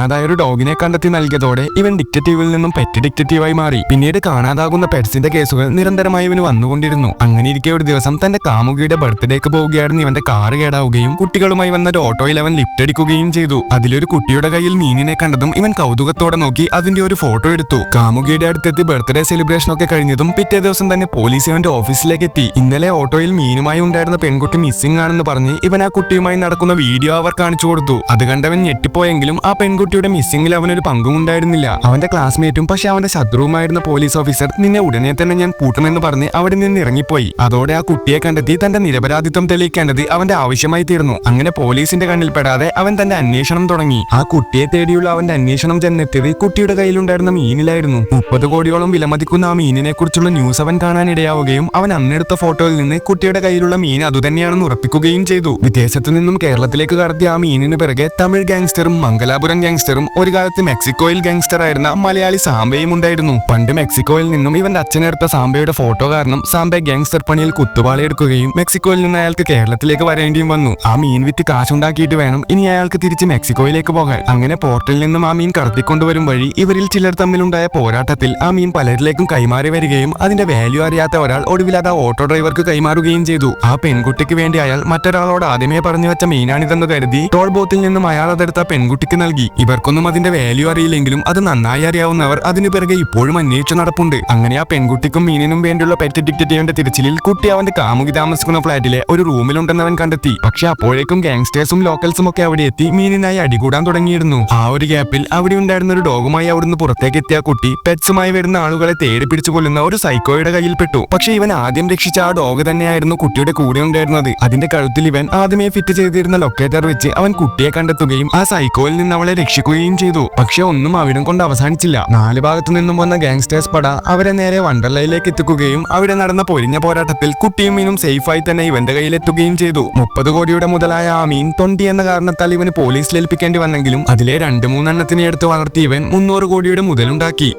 കാണാതായ ഒരു ഡോഗിനെ കണ്ടെത്തി നൽകിയതോടെ ഇവൻ ഡിക്റ്റേറ്റീവിൽ നിന്നും പെറ്റ് ഡിക്റ്റേറ്റീവായി മാറി. പിന്നീട് കാണാതാകുന്ന പെറ്റ്സിന്റെ കേസുകൾ നിരന്തരമായി ഇവന് വന്നുകൊണ്ടിരുന്നു. അങ്ങനെ ഇരിക്കെ ഒരു ദിവസം തന്റെ കാമുകിയുടെ ബർത്ത്ഡേക്ക് പോവുകയായിരുന്നു ഇവന്റെ കാറ് കേടാവുകയും കുട്ടികളുമായി വന്ന ഒരു ഓട്ടോയിൽ അവൻ ലിഫ്റ്റ് അടിക്കുകയും ചെയ്തു. അതിലൊരു കുട്ടിയുടെ കയ്യിൽ മീനിനെ കണ്ടതും ഇവൻ കൗതുകത്തോടെ നോക്കി അതിന്റെ ഒരു ഫോട്ടോ എടുത്തു. കാമുകിയുടെ അടുത്തെത്തി ബർത്ത്ഡേ സെലിബ്രേഷൻ ഒക്കെ കഴിഞ്ഞതും പിറ്റേ ദിവസം തന്നെ പോലീസ് ഇവന്റെ ഓഫീസിലേക്ക് എത്തി. ഇന്നലെ ഓട്ടോയിൽ മീനുമായി ഉണ്ടായിരുന്ന പെൺകുട്ടി മിസ്സിംഗ് ആണെന്ന് പറഞ്ഞ് ഇവൻ ആ കുട്ടിയുമായി നടക്കുന്ന വീഡിയോ അവർ കാണിച്ചു കൊടുത്തു. അത് കണ്ടവൻ ഞെട്ടിപ്പോയെങ്കിലും ആ പെൺകുട്ടിയുടെ മിസ്സിംഗിൽ അവനൊരു പങ്കും ഉണ്ടായിരുന്നില്ല. അവന്റെ ക്ലാസ്മേറ്റും പക്ഷെ അവന്റെ ശത്രുവുമായിരുന്ന പോലീസ് ഓഫീസർ നിന്നെ ഉടനെ തന്നെ ഞാൻ കൂട്ടണമെന്ന് പറഞ്ഞ് അവിടെ നിന്ന് ഇറങ്ങിപ്പോയി. അതോടെ ആ കുട്ടിയെ കണ്ടെത്തി തന്റെ നിരപരാധിത്വം തെളിയിക്കേണ്ടത് അവന്റെ ആവശ്യമായി തീർന്നു. അങ്ങനെ പോലീസിന്റെ കണ്ണിൽ പെടാതെ അവൻ തന്റെ അന്വേഷണം തുടങ്ങി. ആ കുട്ടിയെ തേടിയുള്ള അവന്റെ അന്വേഷണം ചെന്നെത്തിയത് കുട്ടിയുടെ കയ്യിലുണ്ടായിരുന്ന മീനിലായിരുന്നു. മുപ്പത് കോടിയോളം വിലമതിക്കുന്ന ആ മീനിനെ കുറിച്ചുള്ള ന്യൂസ് അവൻ കാണാനിടയാവുകയും അവൻ അന്നെടുത്ത ഫോട്ടോയിൽ നിന്ന് കുട്ടിയുടെ കയ്യിലുള്ള മീൻ അതുതന്നെയാണെന്ന് ഉറപ്പിക്കുകയും ചെയ്തു. വിദേശത്തു നിന്നും കേരളത്തിലേക്ക് കടത്തിയ ആ മീനിന് പിറകെ തമിഴ് ഗാങ്സ്റ്ററും മംഗലാപുരം ഗാങ്സ്റ്ററും ഒരു കാലത്ത് മെക്സിക്കോയിൽ ഗാങ്സ്റ്റർ ആയിരുന്ന മലയാളി സാംബയും ഉണ്ടായിരുന്നു. പണ്ട് മെക്സിക്കോയിൽ നിന്നും ഇവന്റെ അച്ഛനെടുത്ത സാംബയുടെ ഫോട്ടോ കാരണം സാംബെ ഗാങ്സ്റ്റർ പണിയിൽ കുത്തുപാളയെടുക്കുകയും മെക്സിക്കോയിൽ നിന്ന് അയാൾക്ക് കേരളത്തിലേക്ക് വരേണ്ടിയും വന്നു. ആ മീൻ വിറ്റ് കാശുണ്ടാക്കിയിട്ട് വേണം ഇനി അയാൾക്ക് തിരിച്ച് മെക്സിക്കോയിലേക്ക് പോകാൻ. അങ്ങനെ പോർട്ടിൽ നിന്നും ആ മീൻ കടത്തിക്കൊണ്ടുവരും വഴി ഇവരിൽ ചിലർ തമ്മിലുണ്ടായ പോരാട്ടത്തിൽ ആ മീൻ പലരിലേക്കും കൈമാറി വരികയും അതിന്റെ വാല്യൂ അറിയാത്ത ഒരാൾ ഒടുവിൽ അത് ഓട്ടോ ഡ്രൈവർക്ക് കൈമാറുകയും ചെയ്തു. ആ പെൺകുട്ടിക്ക് വേണ്ടി അയാൾ മറ്റൊരാളോട് ആദ്യമേ പറഞ്ഞു വെച്ച മീനാണിതെന്ന് കരുതി ടോൾ ബോത്തിൽ നിന്നും അയാൾ അതെടുത്ത പെൺകുട്ടിക്ക് നൽകി. ഇവർക്കൊന്നും അതിന്റെ വാല്യൂ അറിയില്ലെങ്കിലും അത് നന്നായി അറിയാവുന്നവർ അതിനു പിറകെ ഇപ്പോഴും അന്വേഷിച്ചു നടപ്പുണ്ട്. അങ്ങനെ ആ പെൺകുട്ടിക്കും മീനിനും വേണ്ടിയുള്ള പെറ്റ് ഡിക്റ്റേറ്റീവിന്റെ തിരച്ചിലിൽ കുട്ടി അവന്റെ കാമുകി താമസിക്കുന്ന ഫ്ളാറ്റിലെ ഒരു റൂമിലുണ്ടെന്ന് അവൻ കണ്ടെത്തി. പക്ഷെ അപ്പോഴേക്കും ഗാങ്സ്റ്റേഴ്സും ലോക്കൽസും ഒക്കെ അവിടെ എത്തി മീനിനായി അടികൂടാൻ തുടങ്ങിയിരുന്നു. ആ ഒരു ഗ്യാപ്പിൽ അവിടെ ഉണ്ടായിരുന്ന ഒരു ഡോഗുമായി അവിടുന്ന് പുറത്തേക്ക് എത്തിയ കുട്ടി പെറ്റ്സുമായി വരുന്ന ആളുകളെ തേടി പിടിച്ചു കൊല്ലുന്ന ഒരു സൈക്കോയുടെ കയ്യിൽപ്പെട്ടു. പക്ഷെ ഇവൻ ആദ്യം രക്ഷിച്ച ആ ഡോഗ് തന്നെയായിരുന്നു കുട്ടിയുടെ കൂടെ ഉണ്ടായിരുന്നത്. അതിന്റെ കഴുത്തിൽ ഇവൻ ആദ്യമേ ഫിറ്റ് ചെയ്തിരുന്ന ലൊക്കേറ്റർ വെച്ച് അവൻ കുട്ടിയെ കണ്ടെത്തുകയും ആ സൈക്കോയിൽ നിന്ന് അവളെ രക്ഷിക്കുകയും ചെയ്തു. പക്ഷെ ഒന്നും അവിടം കൊണ്ട് അവസാനിച്ചില്ല. നാല് ഭാഗത്തു നിന്നും വന്ന ഗാങ്സ്റ്റേഴ്സ് പട അവരെ നേരെ വണ്ടർലയിലേക്ക് എത്തിക്കുകയും അവിടെ നടന്ന പൊരിഞ്ഞ പോരാട്ടത്തിൽ കുട്ടിയും മീനും സേഫായി തന്നെ ഇവന്റെ കയ്യിലെത്തുകയും ചെയ്തു. മുപ്പത് കോടിയുടെ മുതലായ ആ മീൻ തൊണ്ടി എന്ന കാരണത്താൽ ഇവന് പോലീസ് ഏൽപ്പിക്കേണ്ടി വന്നെങ്കിലും അതിലെ രണ്ട് മൂന്നെണ്ണത്തിനെ എടുത്ത് വളർത്തി ഇവൻ മുന്നൂറ് കോടിയുടെ മുതലുണ്ടാക്കി.